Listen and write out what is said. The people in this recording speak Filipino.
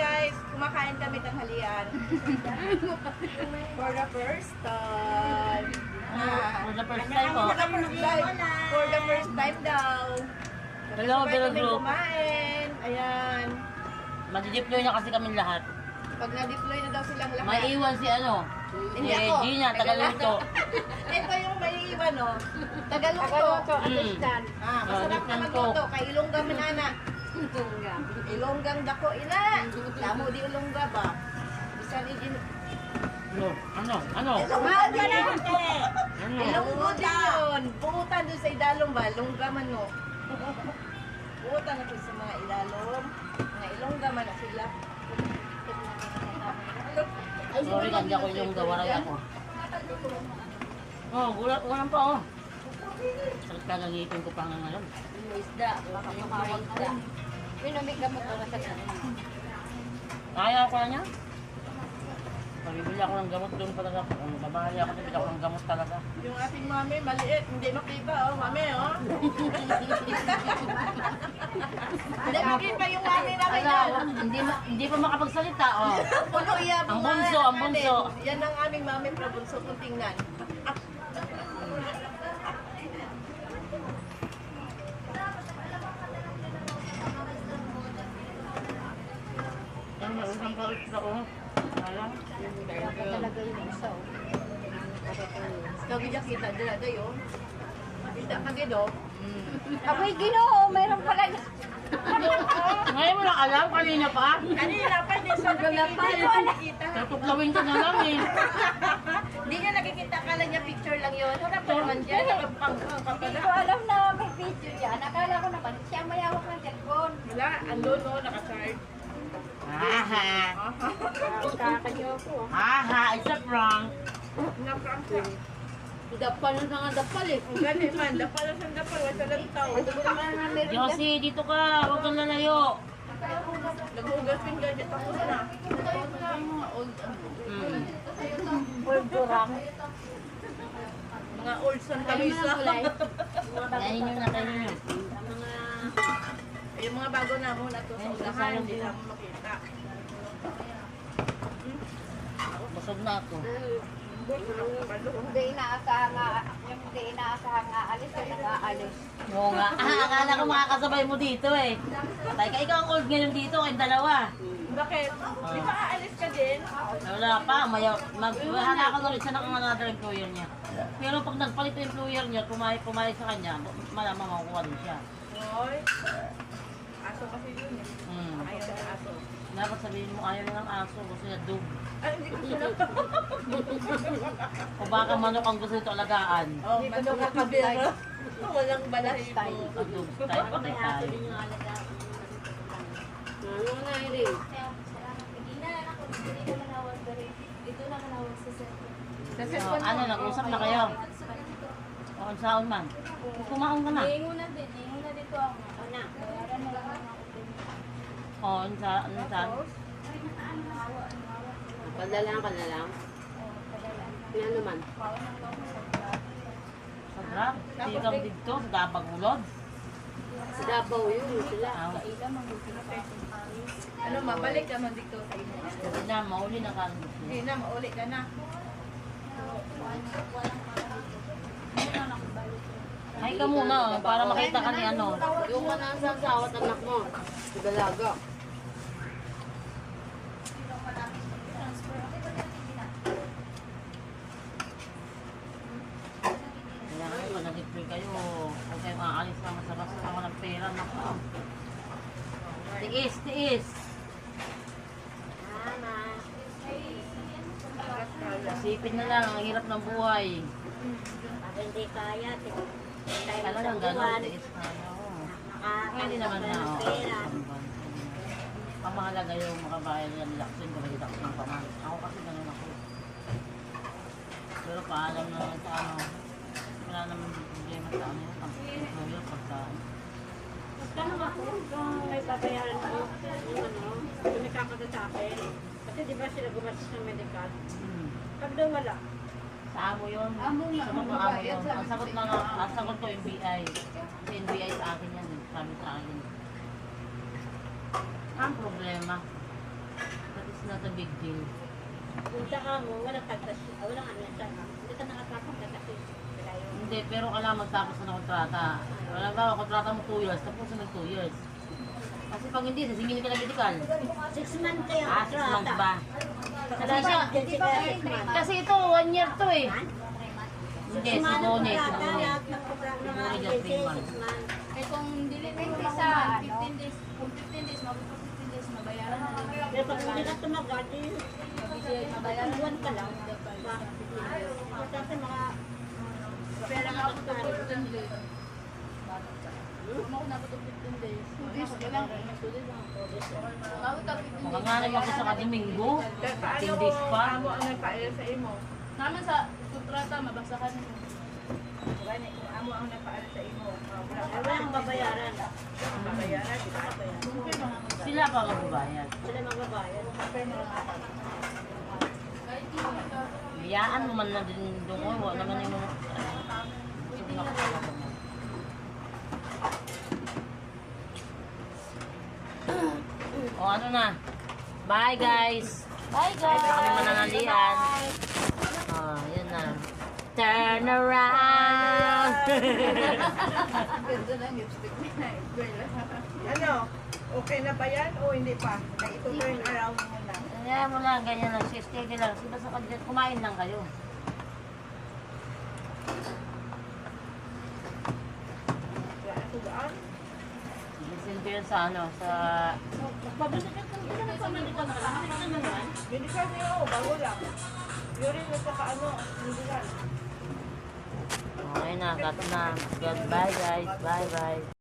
guys, kumakain kami tanghalian. For the first time. Ah, For the first time po. For the first time. For the first time daw. Bella kami Group. kumain. Ayan. Madideploy na kasi kami lahat. Pag na-deploy na daw silang lahat. May iwan si ano. Hindi ako. Gina, Tagaluto. Ito yung may iwan, no? Tagaluto. Tagaluto, Mm. Ah, masarap Ah, na magluto. Kay Ilongga manana. Ilonggang dako ila. Lamo di Ilongga ba? Bisan igin. Ano? Ano? Ano? Mahal ka na. Ano? Ilonggo din yun. Puutan doon sa idalong ba? Ilongga man no. Puutan na sa mga ilalom. Mga Ilongga man na sila. Sorry, hindi ako yung gawaray ako. Oh, gulat, walang pa oh. Sakit ka ng ngipin ko pa nga ngayon. Isda, baka. Minumig ka mo ko sa kanila. Kaya ko na niya. Pabibili ako ng gamot doon talaga. Kung babahali ako, bibili ako ng gamot talaga. Yung ating mami, maliit. Hindi makita, oh. Mami, oh. Hindi makita yung mami namin yan. hindi, ma- hindi pa makapagsalita oh. Puno iya, Ang bunso, ang bunso. Yan ang aming mami para bunso kung tingnan. Ano, may usang ka ulit ako. Wala. Talaga yung isa. oh. Kagi niya kita dila dayo. Kita kagi do. Ako'y ginoo, mayroon pala. Ngayon mo lang alam, kanina pa. Kanina pa din sa nakikita. Tutuklawin ka na lang eh. Hindi niya nakikita kala niya picture lang yun. Harap pa naman dyan. Hindi ko alam na may video dyan. Akala ko naman siya mayawak ng cellphone. Wala, andun no, nakachard. Haha. Haha, it's a prank. Na-prank ka. Dapal na nga dapal eh. Ang galing man, dapal na siyang dapal. Wala lang tao. Yossi, dito ka. Huwag kang lalayo. Nag-ugas din ganyan tapos na. Mga old. Pulburang. mga old San yung Camisa. kulay? Kainin nyo na, kainin nyo. Mga... Yung mga bago na mo na to sa unahan, hindi din. na mo makita. Busog na ako. Hindi inaasahan nga, yung hindi inaasahan nga alis, yung nag-aalis. Oo nga. Ah, akala ko makakasabay mo dito eh. Tay ka, ikaw ang old ngayon dito, kayong dalawa. Bakit? Di ba aalis ka din? Wala pa, maya, mag, wala ako ulit siya ng another employer niya. Pero pag nagpalit yung employer niya, pumayag, pumayag sa kanya, malamang makukuha din siya. Hoy. Aso kasi yun eh. Hmm. Ayaw ng aso. Dapat sabihin mo, ayaw ng aso, gusto niya dog. Ay, hindi ko sila. O baka manok ang gusto nito alagaan. Oh, manok ka kabira. Walang balahibo. Ang dog style, patay tayo. Ano na rin? Sa O, cellphone ano, nag-usap na kayo? O, ang saon man. Kumaon ka na. Inguna din, inguna dito ako. Anak, bayaran na lang ako. O, ang sa, ang sa, ka na lang. Yan naman. sa. Sigang dito, sa dabag ulod. Sa Davao yun, sila. Aw, Ano, mabalik ka man dito sa inyo. Hindi na, mauli na ka. Hindi na, mauli ka na. Ay ka muna, para makita ka ni ano. Yung ka na sa sawat anak mo. Sa dalaga. Kaya nga, nag-deploy kayo, huwag kayong aalis na masarap ako ng pera. Naku. Tiis, tiis. Isipin na lang, ang hirap ng buhay. Hindi kaya. Talagang gano'n, tiis na. Oo. Pwede naman na, oh. Ang mahalaga yung makabayad ng laksin, kung may laksin pa man. Ako kasi ganun ako. Pero paalam na lang sa ano, wala naman problema sa yun. Ang employer pagka Kano ako kung may babayaran mo, yung ano, kakagat sa akin. Kasi di ba sila gumastos ng medical? Hmm. Pag daw wala, Sa amo yun. Amo nga, Sagot ng amo yun. sa Ang sagot na nga, ang sagot ko NBI. Si NBI sa akin yan. eh. Sabi sa akin. Ang problema. not a big deal. Kung saka mo, walang tagtas, ah, walang ano yan sana. Hindi ka nakatapos na kasi. Hindi, pero kailangan magtapos ka ng kontrata. Wala ba, kontrata mo 2 years, tapos na 2 years. Kasi pag hindi, sisingilin ka na medical. Six months kayo. Ah, 6 months ba? Kasi siya? Kasi ito, 1 year to eh. Hindi, si Bonnie, si Bonnie. ng ng Siguro mga just three agency, months. six months. Eh kung dili mo sa 15 days, kung 15 days, mabot 15 days, mabayaran na rin. Pero pag hindi ka tumagal, Mabayaran ka lang. Ba? Kasi mga Pero nga ako to 15 days. Kung ako nabot 15 days, days ka lang. Mabot ka 15 days. Makanganay ako sa kadiminggo. 15 days pa. Amo ang nagpaayos sa imo. Naman sa kontrata, mabagsakan mo. Gani, kung amo ang nagpaayos sa imo. ah, wala walang babayaran. babayaran, di ba? Sila pa magbabayad. Sila magbabayad. Biyaan mo man na din doon. oh, Wala naman yung... O ano na? Bye guys! Bye guys! Kami mananalian. Oh, yun na. Turn around! Ganda ng lipstick niya. Ano? Okay na ba yan o hindi pa? Na ito turn around mo na. Kaya mo lang, ganyan lang. Steady lang. Basta kumain lang kayo. Wala ko daan. Yun sa ano, sa... Pabalik ka kung hindi ka pamilikan ka lang. Ano naman? Medical niyo, oh, bago lang. Yuri na sa ano, medical. Okay na, got na. Goodbye guys. Bye bye.